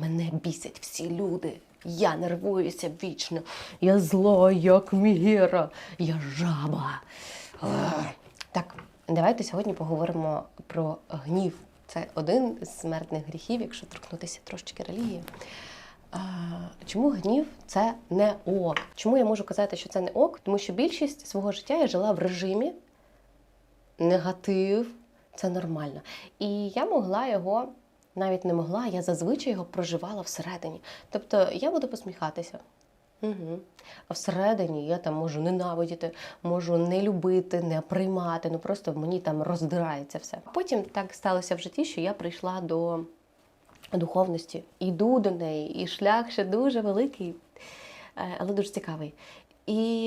Мене бісять всі люди. Я нервуюся вічно. Я зла, як Мігера. Я жаба. Так, давайте сьогодні поговоримо про гнів. Це один з смертних гріхів, якщо торкнутися трошечки релігії. Чому гнів це не ок? Чому я можу казати, що це не ок? Тому що більшість свого життя я жила в режимі негатив, це нормально. І я могла його, навіть не могла, я зазвичай його проживала всередині. Тобто я буду посміхатися. Угу. А всередині я там можу ненавидіти, можу не любити, не приймати. Ну просто мені там роздирається все. Потім так сталося в житті, що я прийшла до духовності, йду до неї, і шлях ще дуже великий, е, але дуже цікавий. І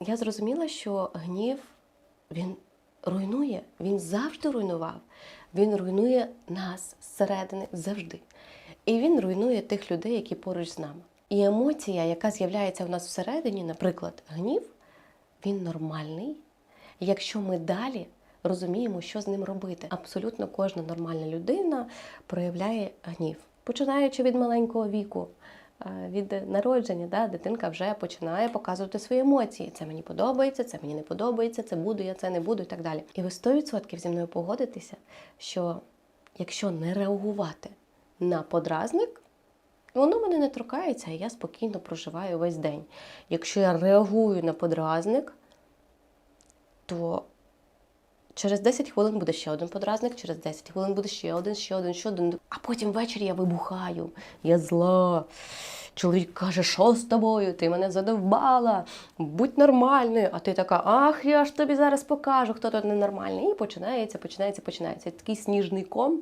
я зрозуміла, що гнів він руйнує, він завжди руйнував. Він руйнує нас зсередини завжди. І він руйнує тих людей, які поруч з нами. І емоція, яка з'являється в нас всередині, наприклад, гнів, він нормальний, якщо ми далі розуміємо, що з ним робити. Абсолютно кожна нормальна людина проявляє гнів, починаючи від маленького віку. Е, Від народження да, дитинка вже починає показувати свої емоції. Це мені подобається, це мені не подобається, це буду, я це не буду і так далі. І ви 100% зі мною погодитеся, що якщо не реагувати на подразник, воно мене не торкається, і я спокійно проживаю весь день. Якщо я реагую на подразник, то через 10 хвилин буде ще один подразник, через 10 хвилин буде ще один, ще один, ще один. А потім ввечері я вибухаю, я зла. Чоловік каже, що з тобою? Ти мене задовбала, будь нормальною. А ти така, ах, я ж тобі зараз покажу, хто тут ненормальний. І починається, починається, починається. Такий сніжний ком.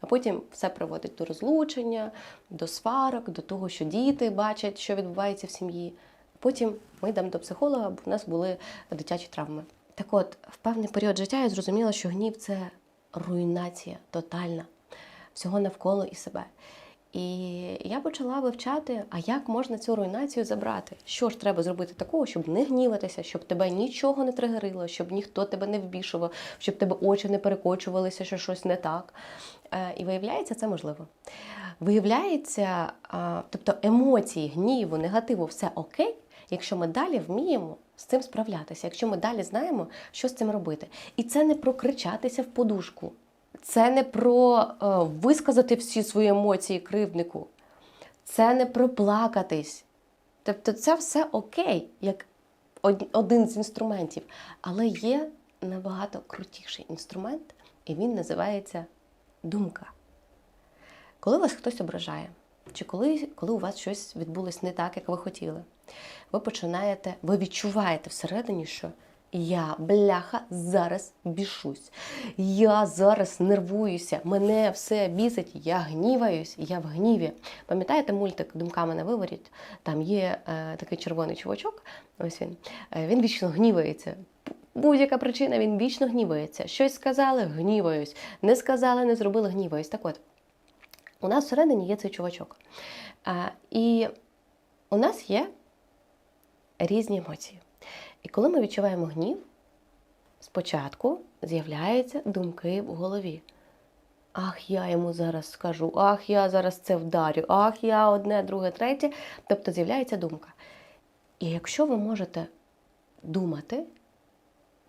А потім все приводить до розлучення, до сварок, до того, що діти бачать, що відбувається в сім'ї. Потім ми йдемо до психолога, бо в нас були дитячі травми. Так от, в певний період життя я зрозуміла, що гнів це руйнація тотальна всього навколо і себе. І я почала вивчати, а як можна цю руйнацію забрати? Що ж треба зробити такого, щоб не гніватися, щоб тебе нічого не тригерило, щоб ніхто тебе не вбішував, щоб тебе очі не перекочувалися, що щось не так. Е, І виявляється, це можливо. Виявляється, тобто емоції, гніву, негативу, все окей, якщо ми далі вміємо з цим справлятися, якщо ми далі знаємо, що з цим робити. І це не про кричатися в подушку, це не про е, висказати всі свої емоції кривднику, це не про плакатись. Тобто, це все окей, як один з інструментів. Але є набагато крутіший інструмент, і він називається думка. Коли вас хтось ображає, чи коли, коли у вас щось відбулось не так, як ви хотіли, ви починаєте, ви відчуваєте всередині, що я, бляха, зараз бішусь. Я зараз нервуюся, мене все бісить, я гніваюсь, я в гніві. Пам'ятаєте мультик Думками на виворіт? Там є е, такий червоний чувачок, ось він. Е, він вічно гнівається. Будь-яка причина, він вічно гнівається. Щось сказали, гніваюсь. Не сказали, не зробили, гніваюсь. Так от, у нас всередині є цей чувачок. І у нас є різні емоції. І коли ми відчуваємо гнів, спочатку з'являються думки в голові. Ах, я йому зараз скажу, ах, я зараз це вдарю, ах, я одне, друге, третє. Тобто з'являється думка. І якщо ви можете думати,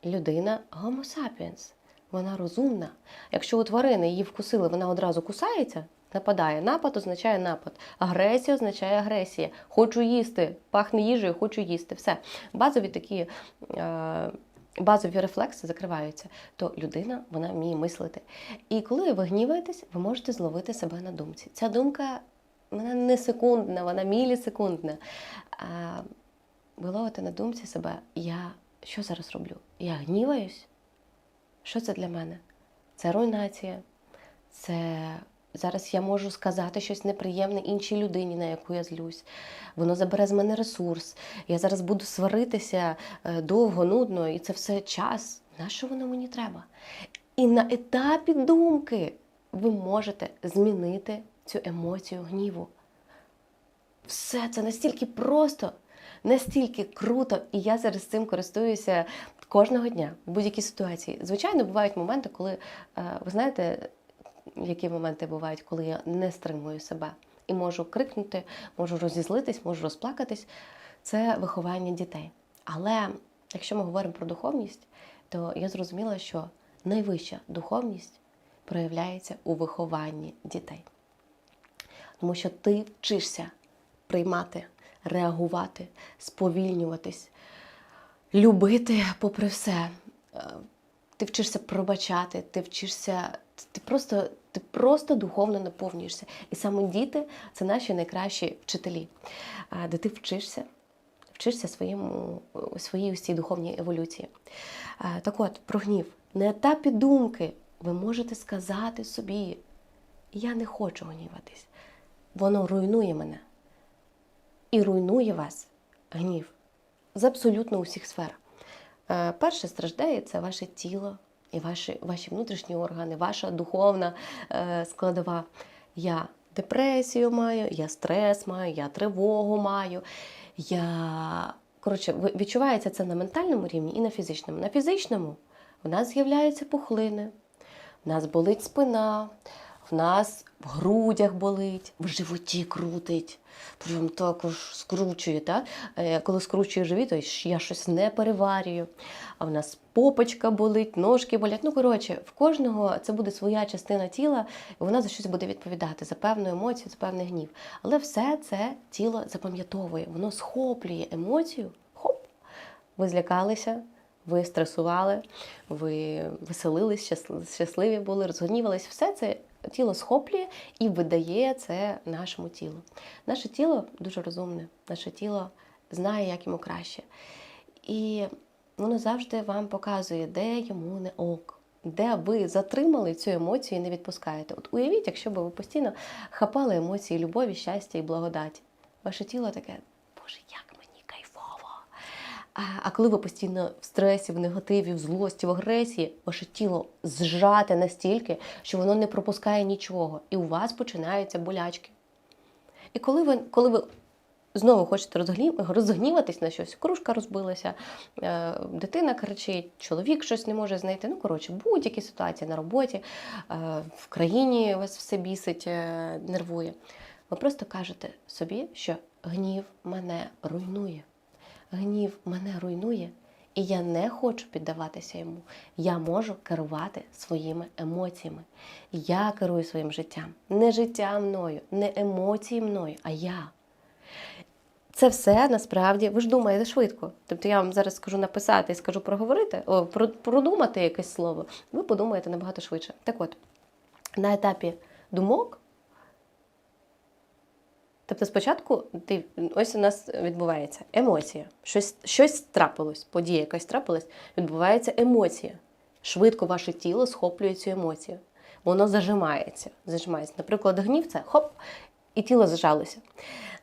людина Homo sapiens, вона розумна. Якщо у тварини її вкусили, вона одразу кусається, нападає. Напад означає напад. Агресія означає агресія. Хочу їсти, пахне їжею, хочу їсти. Все. Базові такі. Е- Базові рефлекси закриваються, то людина вона вміє мислити. І коли ви гніваєтесь, ви можете зловити себе на думці. Ця думка вона не секундна, вона мілісекундна. А, ви ловите на думці себе, я що зараз роблю? Я гніваюсь? Що це для мене? Це руйнація. Це зараз я можу сказати щось неприємне іншій людині, на яку я злюсь. Воно забере з мене ресурс. Я зараз буду сваритися е, довго, нудно, і це все час. На що воно мені треба? І на етапі думки ви можете змінити цю емоцію гніву. Все це настільки просто, настільки круто, і я зараз цим користуюся кожного дня в будь-якій ситуації. Звичайно, бувають моменти, коли е, ви знаєте, які моменти бувають, коли я не стримую себе. і можу крикнути, можу розізлитись, можу розплакатись. Це виховання дітей. Але якщо ми говоримо про духовність, то я зрозуміла, що найвища духовність проявляється у вихованні дітей. Тому що ти вчишся приймати, реагувати, сповільнюватись, любити попри все. Е, Ти вчишся пробачати, ти вчишся, ти просто, ти просто духовно наповнюєшся. І саме діти це наші найкращі вчителі, де ти вчишся, вчишся своєму, своїй ось цій духовній еволюції. Так от, про гнів. На етапі думки ви можете сказати собі: я не хочу гніватись. Воно руйнує мене. І руйнує вас гнів з абсолютно усіх сфер. Перше страждає це ваше тіло і ваші, ваші внутрішні органи, ваша духовна е, складова. Я депресію маю, я стрес маю, я тривогу маю. Я... Коротше, відчувається це на ментальному рівні і на фізичному. На фізичному в нас з'являються пухлини, в нас болить спина, в нас в грудях болить, в животі крутить, прям також скручує. Та? Е, Коли скручує живіт, то я щось не переварюю. А в нас попочка болить, ножки болять. Ну, коротше, в кожного це буде своя частина тіла, і вона за щось буде відповідати, за певну емоцію, за певний гнів. Але все це тіло запам'ятовує, воно схоплює емоцію. Хоп! Ви злякалися, ви стресували, ви веселились, щасливі були, розгнівались. Все це тіло схоплює і видає це нашому тілу. Наше тіло дуже розумне, наше тіло знає, як йому краще. І воно завжди вам показує, де йому не ок. Де ви затримали цю емоцію і не відпускаєте. От уявіть, якщо б ви постійно хапали емоції любові, щастя і благодаті. Ваше тіло таке, Боже, як. А, коли ви постійно в стресі, в негативі, в злості, в агресії, ваше тіло зжате настільки, що воно не пропускає нічого, і у вас починаються болячки. І коли ви, коли ви знову хочете розгніватись на щось, кружка розбилася, е, дитина кричить, чоловік щось не може знайти. Ну, коротше, будь-які ситуації на роботі, е, в країні вас все бісить, е, нервує. Ви просто кажете собі, що гнів мене руйнує. Гнів мене руйнує, і я не хочу піддаватися йому. Я можу керувати своїми емоціями. Я керую своїм життям. Не життя мною, не емоції мною, а я. Це все насправді ви ж думаєте швидко. Тобто я вам зараз скажу написати і скажу проговорити, о, продумати якесь слово. Ви подумаєте набагато швидше. Так от, на етапі думок Тобто спочатку ти, ось у нас відбувається емоція. Щось, щось трапилось, подія якась трапилась, відбувається емоція. Швидко ваше тіло схоплює цю емоцію. Воно зажимається. зажимається. Наприклад, гнів це хоп, і тіло зажалося.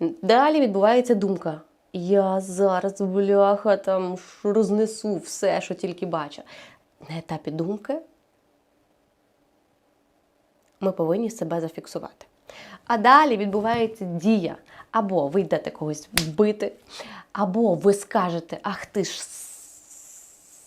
Далі відбувається думка. Я зараз, бляха, там рознесу все, що тільки бачу. На етапі думки ми повинні себе зафіксувати. А далі відбувається дія. Або ви йдете когось вбити, або ви скажете, ах ти ж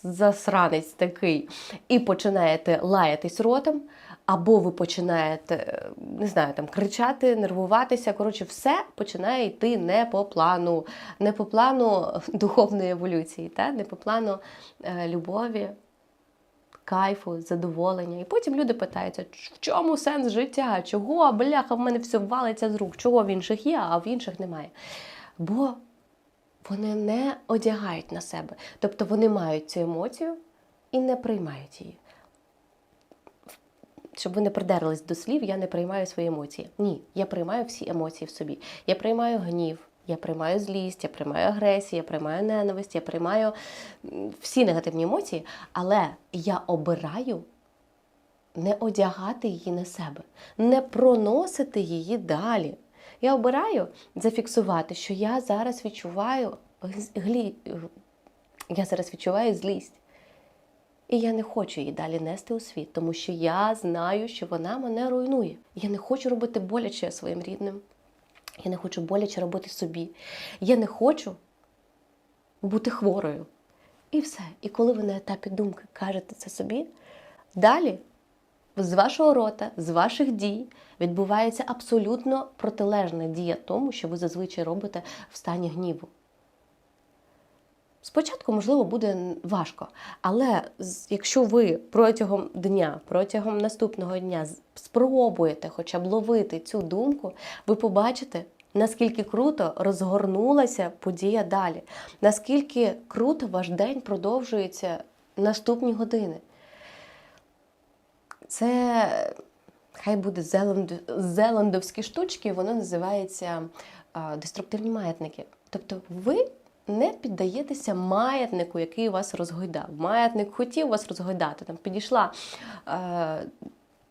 засранець такий, і починаєте лаятись ротом, або ви починаєте, е, не знаю, там кричати, нервуватися. Коротше, все починає йти не по плану, не по плану духовної еволюції, та? не по плану е, любові, кайфу, задоволення. І потім люди питаються, в чому сенс життя? Чого, бляха, в мене все валиться з рук, чого в інших є, а в інших немає. Бо вони не одягають на себе. Тобто вони мають цю емоцію і не приймають її. Щоб ви не придерлись до слів, я не приймаю свої емоції. Ні, я приймаю всі емоції в собі. Я приймаю гнів, я приймаю злість, я приймаю агресію, я приймаю ненависть, я приймаю всі негативні емоції, але я обираю не одягати її на себе, не проносити її далі. Я обираю зафіксувати, що я зараз відчуваю глі... я зараз відчуваю злість. І я не хочу її далі нести у світ, тому що я знаю, що вона мене руйнує. Я не хочу робити боляче своїм рідним. Я не хочу боляче робити собі. Я не хочу бути хворою. І все. І коли ви на етапі думки кажете це собі, далі з вашого рота, з ваших дій відбувається абсолютно протилежна дія тому, що ви зазвичай робите в стані гніву. Спочатку, можливо, буде важко, але якщо ви протягом дня, протягом наступного дня спробуєте хоча б ловити цю думку, ви побачите, наскільки круто розгорнулася подія далі, наскільки круто ваш день продовжується наступні години. Це хай буде зеланд, зеландовські штучки, воно називається деструктивні маятники. Тобто ви не піддаєтеся маятнику, який вас розгойдав. Маятник хотів вас розгойдати. Там підійшла е,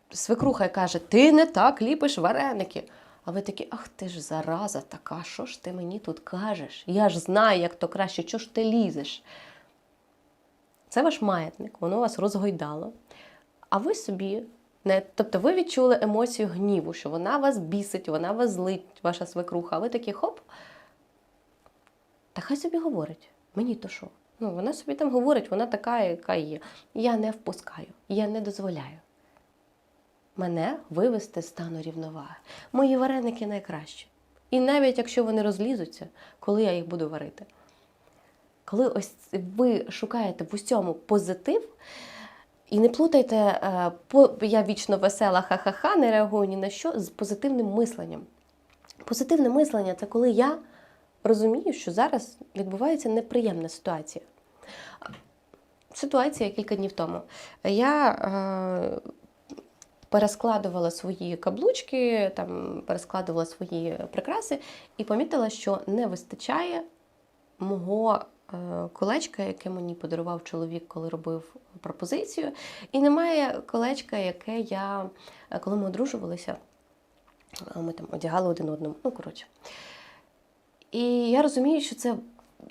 свекруха і каже: Ти не так ліпиш вареники. А ви такі, ах ти ж зараза така, що ж ти мені тут кажеш? Я ж знаю, як то краще, чого ж ти лізеш? Це ваш маятник, воно вас розгойдало. А ви собі не, тобто ви відчули емоцію гніву, що вона вас бісить, вона вас злить, ваша свекруха. А ви такі хоп. Та хай собі говорить. Мені то що? Ну, вона собі там говорить, вона така, яка є. Я не впускаю, я не дозволяю. Мене вивести з стану рівноваги. Мої вареники найкращі. І навіть якщо вони розлізуться, коли я їх буду варити. Коли ось ви шукаєте в усьому позитив, і не плутайте, е, я вічно весела, ха-ха-ха, не реагую ні на що з позитивним мисленням. Позитивне мислення це коли я розумію, що зараз відбувається неприємна ситуація. Ситуація кілька днів тому. Я е, перескладувала свої каблучки, там, перескладувала свої прикраси і помітила, що не вистачає мого е, колечка, яке мені подарував чоловік, коли робив пропозицію. І немає колечка, яке я, е, коли ми одружувалися, ми там одягали один одному. Ну, коротше. І я розумію, що це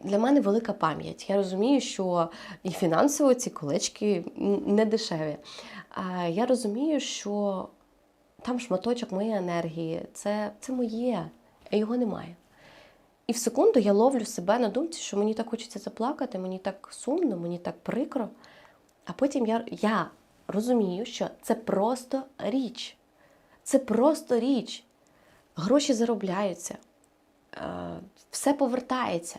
для мене велика пам'ять. Я розумію, що і фінансово ці колечки не дешеві. Я розумію, що там шматочок моєї енергії, це, це моє, а його немає. І в секунду я ловлю себе на думці, що мені так хочеться заплакати, мені так сумно, мені так прикро. А потім я, я розумію, що це просто річ. Це просто річ. Гроші заробляються, все повертається.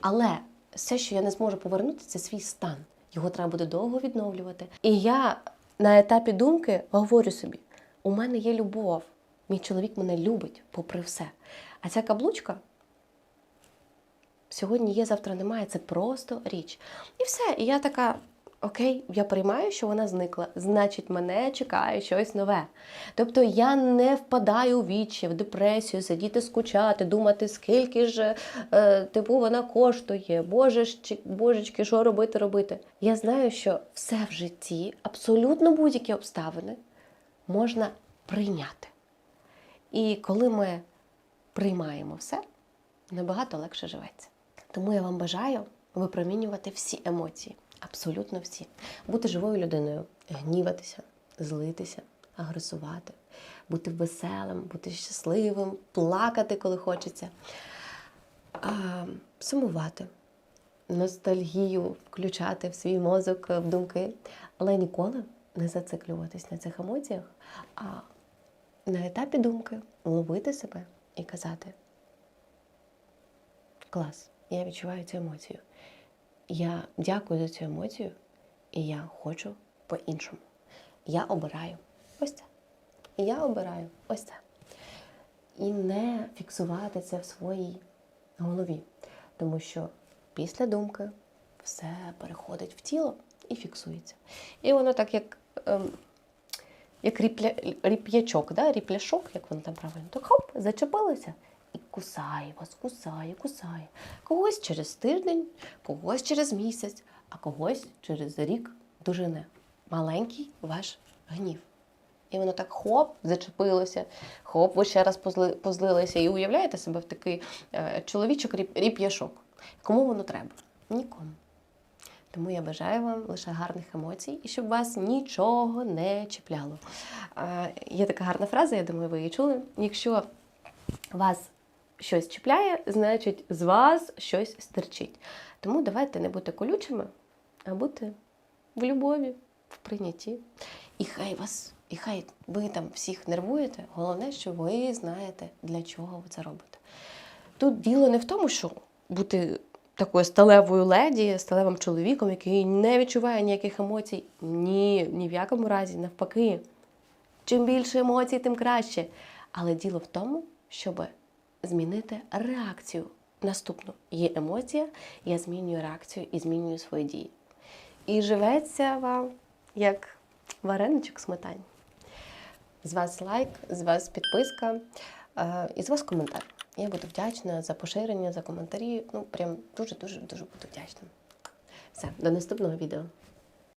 Але все, що я не зможу повернути, це свій стан. Його треба буде довго відновлювати. І я на етапі думки говорю собі: у мене є любов, мій чоловік мене любить, попри все. А ця каблучка сьогодні є, завтра немає. Це просто річ. І все. І я така. Окей, я приймаю, що вона зникла. Значить, мене чекає щось нове. Тобто я не впадаю у вічі, в депресію, сидіти скучати, думати, скільки ж е, типу вона коштує, боже чи- божечки, що робити, робити. Я знаю, що все в житті, абсолютно будь-які обставини, можна прийняти. І коли ми приймаємо все, набагато легше живеться. Тому я вам бажаю випромінювати всі емоції, абсолютно всі. Бути живою людиною, гніватися, злитися, агресувати, бути веселим, бути щасливим, плакати, коли хочеться, а, сумувати, ностальгію включати в свій мозок, в думки, але ніколи не зациклюватись на цих емоціях, а на етапі думки ловити себе і казати: клас, я відчуваю цю емоцію. Я дякую за цю емоцію, і я хочу по-іншому. Я обираю ось це. Я обираю ось це. І не фіксувати це в своїй голові. Тому що після думки все переходить в тіло і фіксується. І воно так як, ем, як ріпля, ріп'ячок, да? ріпляшок, як воно там правильно, так хоп, зачепилося. І кусає вас, кусає, кусає. Когось через тиждень, когось через місяць, а когось через рік дожине. Маленький ваш гнів. І воно так хоп, зачепилося, хоп, ви ще раз позли, позлилися. І уявляєте себе в такий е, чоловічок ріп, ріп'яшок. Кому воно треба? Нікому. Тому я бажаю вам лише гарних емоцій і щоб вас нічого не чіпляло. Е, є така гарна фраза, я думаю, ви її чули. Якщо вас щось чіпляє, значить з вас щось стерчить. Тому давайте не бути колючими, а бути в любові, в прийнятті. І хай вас І хай ви там всіх нервуєте, головне, що ви знаєте, для чого ви це робите. Тут діло не в тому, що бути такою сталевою леді, сталевим чоловіком, який не відчуває ніяких емоцій. Ні, ні в якому разі, навпаки. Чим більше емоцій, тим краще. Але діло в тому, щоб змінити реакцію. Наступну є емоція, я змінюю реакцію і змінюю свої дії. І живеться вам як вареничок сметані. З вас лайк, з вас підписка е, і з вас коментар. Я буду вдячна за поширення, за коментарі. Ну, прям дуже-дуже дуже буду вдячна. Все, до наступного відео.